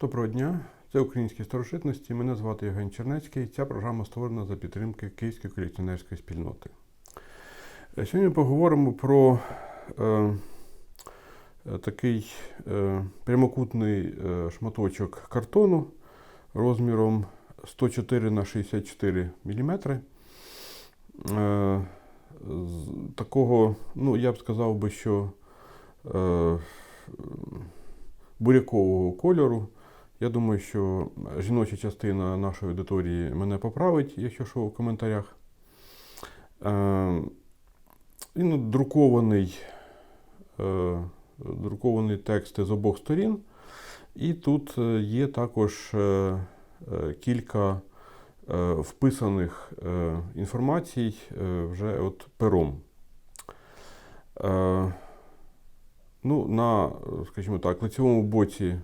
Доброго дня, це українські старожитності. Мене звати Євген Чернецький. Ця програма створена за підтримки Київської колекціонерської спільноти. Е, Сьогодні поговоримо про е, е, такий е, прямокутний е, шматочок картону розміром 104 на 64 мм. Е, такого, ну, я б сказав би, що е, бурякового кольору. Я думаю, що жіноча частина нашої аудиторії мене поправить, якщо що в коментарях. Е, Він друкований, е, друкований тексти з обох сторін. І тут е, є також кілька вписаних інформацій вже от пером. Ну, на, скажімо так, лицевому боці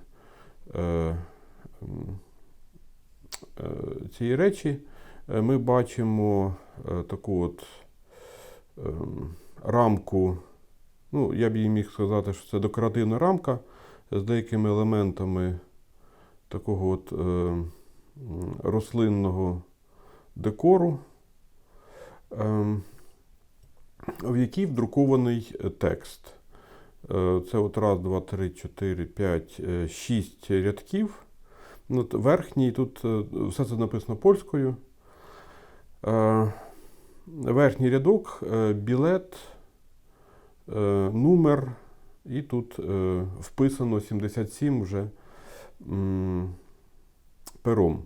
цієї речі е, ми бачимо е, таку от е, рамку. Ну, я б їй міг сказати, що це декоративна рамка з деякими елементами такого от е, рослинного декору, е, в якій вдрукований е, текст. Е, Це от раз, два, три, чотири, п'ять, е, шість рядків. Ну, от Верхній тут е, все це написано польською. Верхній рядок, білет, номер, і тут вписано 77 вже пером.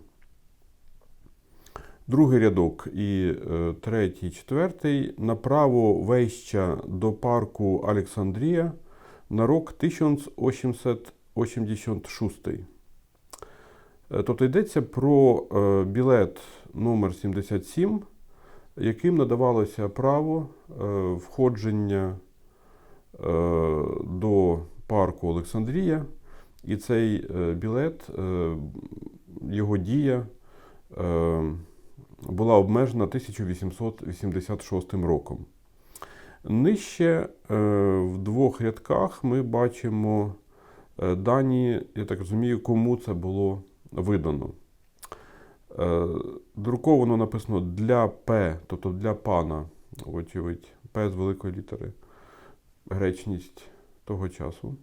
Другий рядок і третій, четвертий направо веща до парку Олександрія на рок 1886. Е, Тобто йдеться про е, білет номер 77, яким надавалося право е, входження до парку Олександрія. І цей білет, його дія була обмежена 1886 роком. Нижче е, в двох рядках ми бачимо е, дані, я так розумію, кому це було видано. Е, Друковано написано для П, тобто для пана, очевидь, П з великої літери, гречність того часу.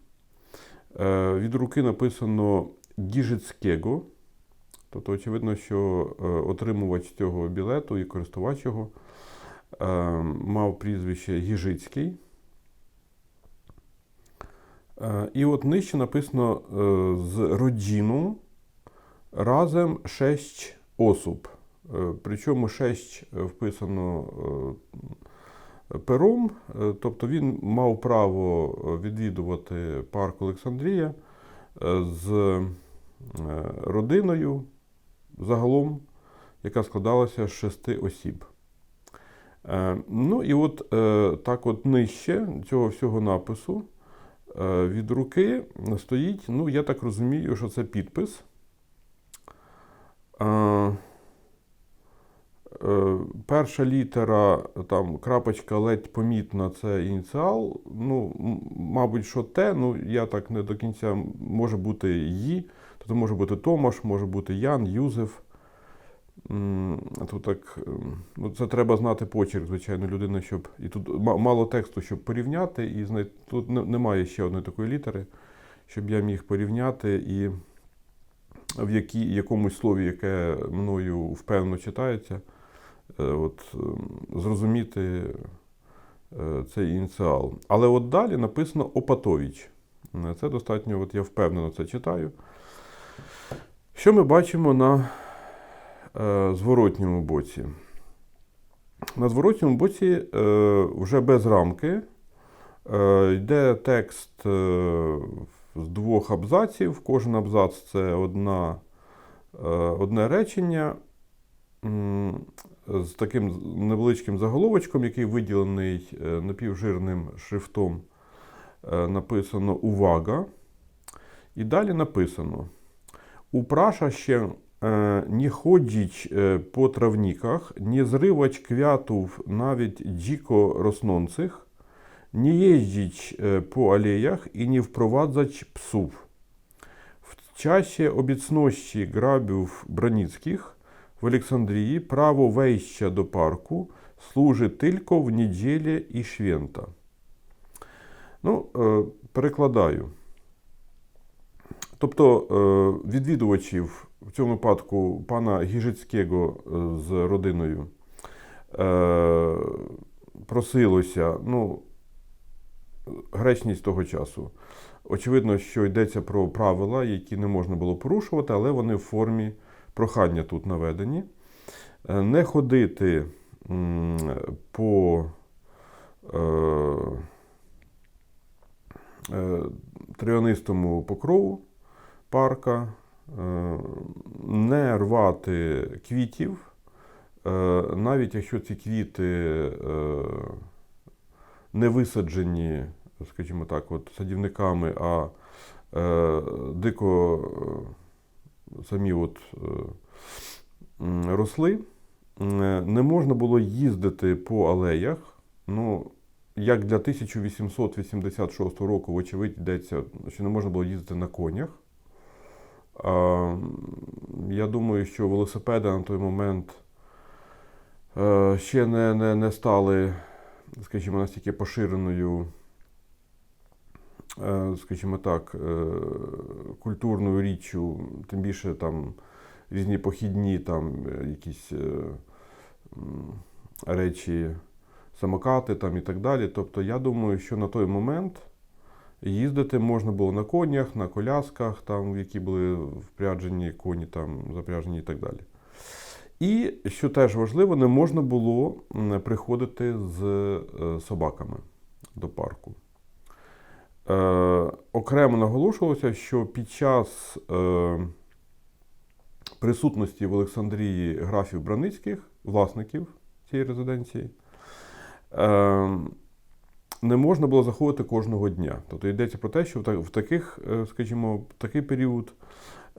Від руки написано Гіжицького. Тобто, очевидно, що отримувач цього білету і користувач його мав прізвище Гіжицький. Е, І от нижче написано е, з родину разом 6 осіб. Е, Причому 6 вписано пером, тобто він мав право відвідувати парк Олександрія з родиною загалом, яка складалася з шести осіб. Е, Ну і от е, так от нижче цього всього напису е, від руки стоїть, ну, я так розумію, що це підпис. Перша літера, там крапочка ледь помітна, це ініціал. Ну, мабуть, що те, ну я так не до кінця може бути її. Тобто може бути Томаш, може бути Ян, Юзеф. Тут так, ем, ну, це треба знати почерк, звичайно, людини, щоб. І тут мало тексту, щоб порівняти, і знай- тут немає ще одної такої літери, щоб я міг порівняти і в які, якомусь слові, яке мною впевнено читається, е, от, ем, зрозуміти е, цей ініціал. Але от далі написано Опатович. Е, Це достатньо, от я впевнено це читаю. Що ми бачимо на зворотньому боці? На зворотньому боці е, вже без рамки е, йде текст е, з двох абзаців. Кожен абзац це одна, е, одне речення з таким невеличким заголовочком, який виділений е, напівжирним шрифтом. Е, Написано Увага. І далі написано: Uprasza się e, e, po trawnikach, nie zrywać kwiatów nawet dziko rosnących, nie jeździć e, po alejach i nie wprowadzać psów. W чаsie obecności grabiów branickich w Aleksandrii prawo wejścia do parku służy tylko w niedzielę і święta. Ну, е, перекладаю. Тобто е, відвідувачів в цьому випадку пана Гіжицького е, з родиною е, просилося, ну, гречність того часу. Очевидно, що йдеться про правила, які не можна було порушувати, але вони в формі прохання тут наведені. Е, Не ходити по трав'янистому покрову парка, не рвати квітів, е, навіть якщо ці квіти е, не висаджені, скажімо так, от садівниками, а е, дико е, самі от, е, росли, Е, не можна було їздити по алеях. Ну, як для 1886 року, вочевидь, йдеться, що не можна було їздити на конях. Я думаю, що велосипеди на той момент е, ще не, не, не стали, скажімо, настільки поширеною, е, скажімо так, е, культурною річчю, тим більше там різні похідні, там якісь речі, самокати там і так далі. Тобто, я думаю, що на той момент їздити можна було на конях, на колясках, там, які були впряджені коні, там, запряжені і так далі. І, що теж важливо, не можна було приходити з е, собаками до парку. Е, окремо наголошувалося, що під час е, присутності в Олександрії графів Браницьких, власників цієї резиденції, е, не можна було заходити кожного дня. Тобто йдеться про те, що в таких, е, скажімо, в такий період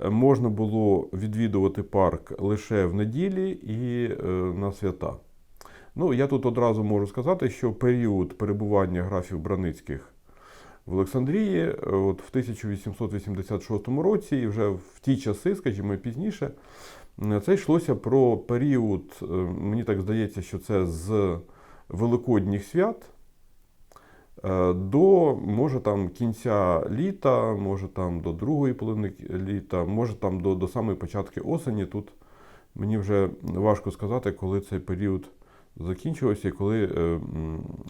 е, можна було відвідувати парк лише в неділі і е, на свята. Ну, я тут одразу можу сказати, що період перебування графів Браницьких в Олександрії, от в 1886 році, і вже в ті часи, скажімо, пізніше, це йшлося про період, мені так здається, що це з Великодніх свят до, може, там кінця літа, може там до другої половини літа, може там до, до самої початки осені. Тут мені вже важко сказати, коли цей період закінчувався і коли е,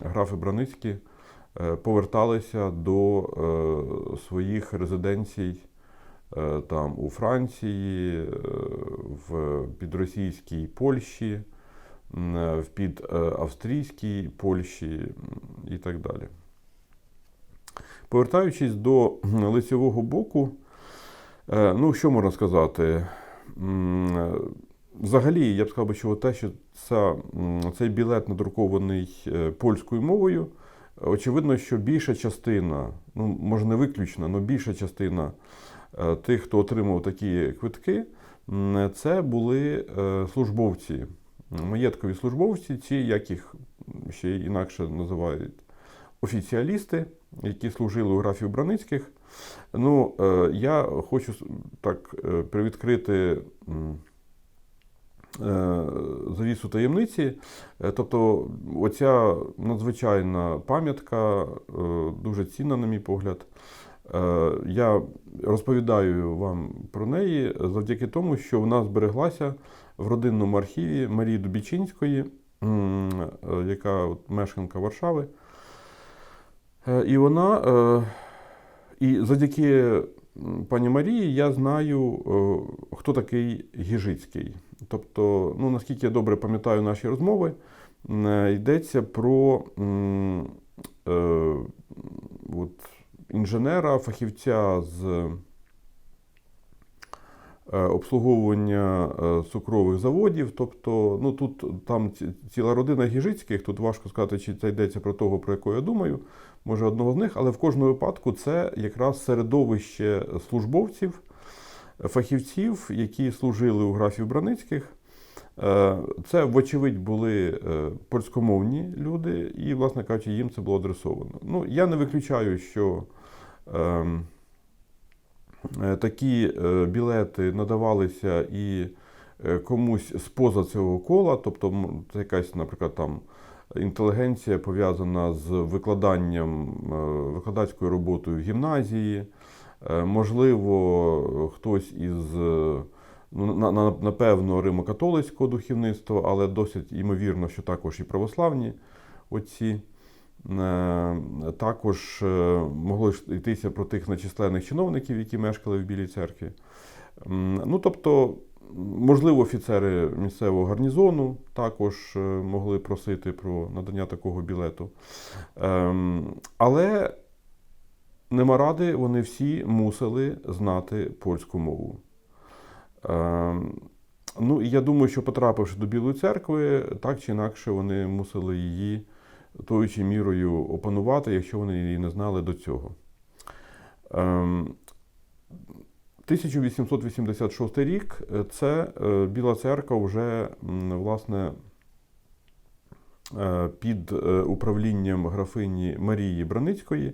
графи Браницькі е, поверталися до е, своїх резиденцій е, там у Франції, е, в підросійській Польщі, е, в підавстрійській Польщі і так далі. Повертаючись до лицевого боку, е, ну що можна сказати? Е, Взагалі, я б сказав, що те, що ця, цей білет надрукований е, польською мовою, очевидно, що більша частина, ну може не виключно, але більша частина е, тих, хто отримав такі квитки, це були е, службовці, маєткові службовці, ці, як їх ще інакше називають, офіціалісти, які служили у графів Браницьких. Ну, е, я хочу так е, привідкрити. е, Завісу таємниці. Тобто, оця надзвичайна пам'ятка, дуже цінна, на мій погляд. Е, Я розповідаю вам про неї завдяки тому, що вона збереглася в родинному архіві Марії Дубічинської, е, яка от мешканка Варшави. Е, І вона, і завдяки пані Марії, я знаю, хто такий Гіжицький. Тобто, ну, наскільки я добре пам'ятаю наші розмови, йдеться про от, інженера, фахівця з е, обслуговування е, цукрових заводів. Тобто, ну тут там ціла родина Гіжицьких, тут важко сказати, чи це йдеться про того, про якого я думаю, може одного з них, але в кожному випадку це якраз середовище службовців, фахівців, які служили у графів Браницьких. Е, Це, вочевидь, були польськомовні люди, і, власне кажучи, їм це було адресовано. Ну, я не виключаю, що Такі е, білети надавалися і е, комусь з-поза цього кола, тобто це якась, наприклад, там інтелігенція пов'язана з викладанням, е, викладацькою роботою в гімназії. Е, Можливо, хтось із, е, ну, на- на- напевно, римокатолицького духовництва, але досить ймовірно, що також і православні отці. Е, Також е, могло йтися про тих начислених чиновників, які мешкали в Білій церкві. Ну, тобто, можливо, офіцери місцевого гарнізону також е, могли просити про надання такого білету. Ем, Але нема ради, вони всі мусили знати польську мову. Ем, Ну, і я думаю, що потрапивши до Білої церкви, так чи інакше вони мусили її тою чи мірою опанувати, якщо вони її не знали до цього. Ем, 1886 рік е, це е, Біла церква вже власне е, під управлінням графині Марії Браницької,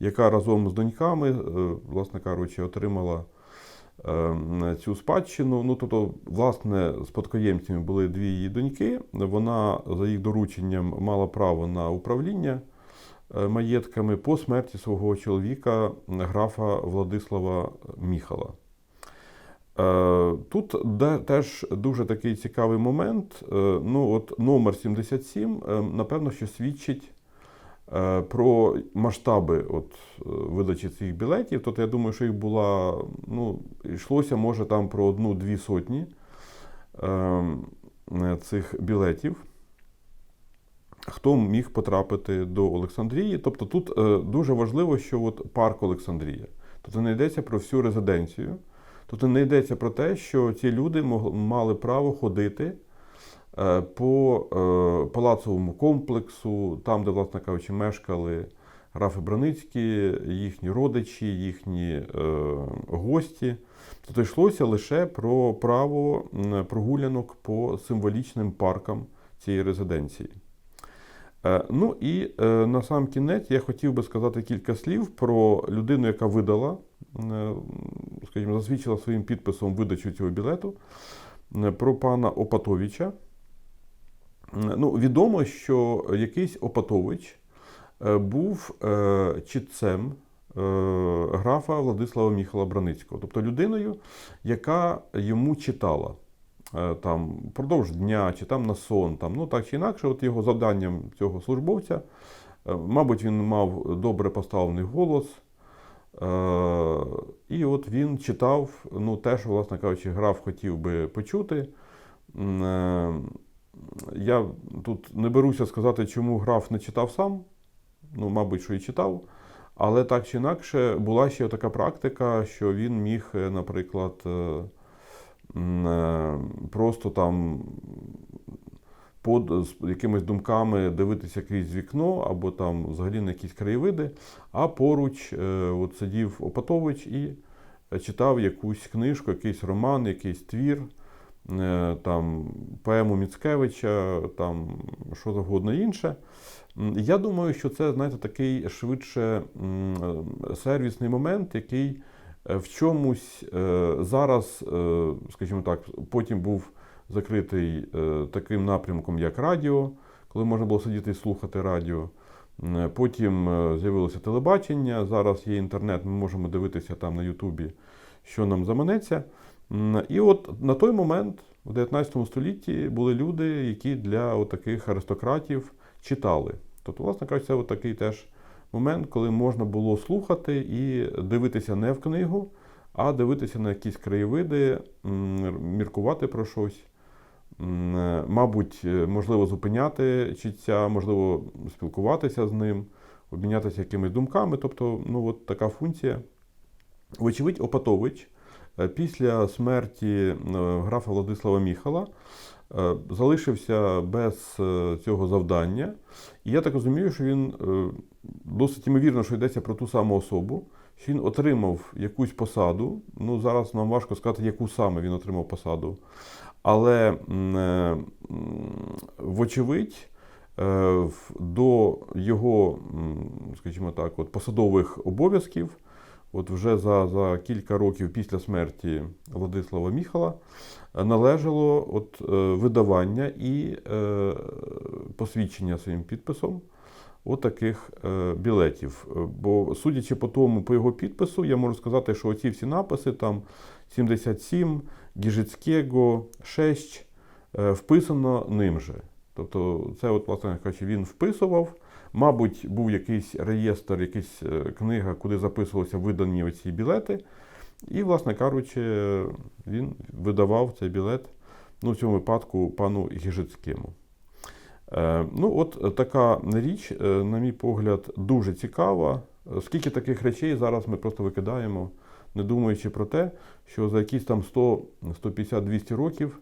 яка разом з доньками, власне кажучи, отримала цю спадщину. Ну, тобто, власне, спадкоємцями були дві її доньки. Вона за їх дорученням мала право на управління е, маєтками по смерті свого чоловіка, графа Владислава Міхала. Е, Тут теж дуже такий цікавий момент. Е, Ну, от номер 77, е, напевно, що свідчить про масштаби от, е, видачі цих білетів. Тобто, я думаю, що їх була, ну, йшлося, може, там про одну-дві сотні е, е, цих білетів. Хто міг потрапити до Олександрії? Тобто тут е, дуже важливо, що от парк Олександрія. Тобто не йдеться про всю резиденцію. Тобто не йдеться про те, що ці люди мали право ходити е, по е, палацовому комплексу, там, де, власне кажучи, мешкали графи Браницькі, їхні родичі, їхні е, гості. Тобто йшлося лише про право прогулянок по символічним паркам цієї резиденції. Е, Ну і е, на сам кінець я хотів би сказати кілька слів про людину, яка видала, е, скажімо, засвідчила своїм підписом видачу цього білету, е, про пана Опатовича. Ну, відомо, що якийсь Опатович е, був е, чітцем е, графа Владислава Міхала Браницького, тобто людиною, яка йому читала там впродовж дня чи там на сон, там, ну так чи інакше, от його завданням цього службовця, мабуть, він мав добре поставлений голос. І от він читав ну, те, що, власне кажучи, граф хотів би почути. Я тут не беруся сказати, чому граф не читав сам. Ну, мабуть, що і читав. Але так чи інакше, була ще така практика, що він міг, е, наприклад, е, е, просто там под з якимись думками дивитися крізь вікно, або там взагалі на якісь краєвиди, а поруч от сидів Опатович і читав якусь книжку, якийсь роман, якийсь твір, там поему Міцкевича, там що завгодно інше. Я думаю, що це, знаєте, такий швидше е, сервісний момент, який е, в чомусь е, зараз, е, скажімо так, потім був закритий е, таким напрямком, як радіо, коли можна було сидіти і слухати радіо. Потім е, з'явилося телебачення. Зараз є інтернет, ми можемо дивитися там на Ютубі, що нам заманеться. І от на той момент, у 19 столітті, були люди, які для таких аристократів читали. Тобто, власне кажучи, це такий теж момент, коли можна було слухати і дивитися не в книгу, а дивитися на якісь краєвиди, міркувати про щось. Мабуть, е, можливо, зупиняти читця, можливо, спілкуватися з ним, обмінятися якимись думками. Тобто, ну, от така функція. Вочевидь, Опатович після смерті е, графа Владислава Міхала е, залишився без е, цього завдання. І я так розумію, що він е, досить ймовірно, що йдеться про ту саму особу, що він отримав якусь посаду. Ну, зараз нам важко сказати, яку саме він отримав посаду. Але, е, вочевидь, е, до його, скажімо так, от, посадових обов'язків от вже за, за кілька років після смерті Владислава Міхала е, належало от, е, видавання і е, посвідчення своїм підписом от таких е, білетів. Бо судячи по тому, по його підпису, я можу сказати, що оці всі написи там 77, Гіжицького, 6 е, вписано ним же. Тобто, це, от, власне кажучи, він вписував. Мабуть, був якийсь реєстр, якась е, книга, куди записувалися видані оці білети. І, власне кажучи, він видавав цей білет, ну, в цьому випадку, пану Гіжицькому. Е, Ну, от така річ, е, на мій погляд, дуже цікава. Скільки таких речей зараз ми просто викидаємо, не думаючи про те, що за якісь там 100, 150, 200 років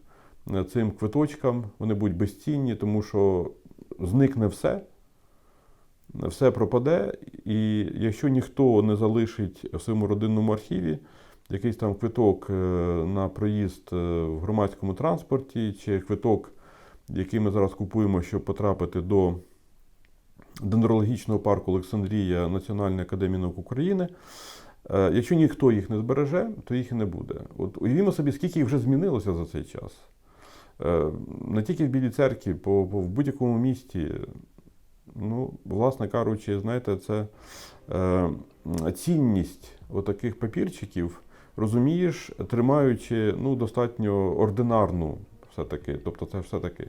цим квиточкам вони будуть безцінні, тому що зникне все, все пропаде, і якщо ніхто не залишить в своєму родинному архіві якийсь там квиток е, на проїзд е, в громадському транспорті, чи квиток, який ми зараз купуємо, щоб потрапити до дендрологічного парку Олександрія Національної академії наук України. Е, Якщо ніхто їх не збереже, то їх і не буде. От уявімо собі, скільки їх вже змінилося за цей час. Не тільки в Білій церкві, по, по в будь-якому місті. Ну, власне кажучи, знаєте, це е, цінність отаких папірчиків, розумієш, тримаючи ну, достатньо ординарну все-таки. Тобто, це все-таки,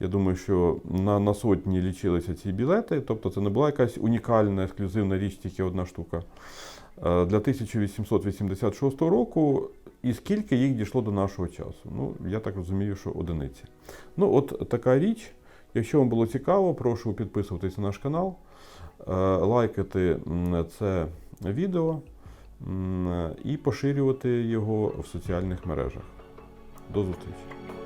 я думаю, що на, на сотні лічилися ці білети, тобто це не була якась унікальна, ексклюзивна річ, тільки одна штука. Е, Для 1886 року, і скільки їх дійшло до нашого часу? Ну, я так розумію, що одиниці. Ну, от така річ. Якщо вам було цікаво, прошу підписуватись на наш канал, е, лайкати це відео і поширювати його в соціальних мережах. До зустрічі!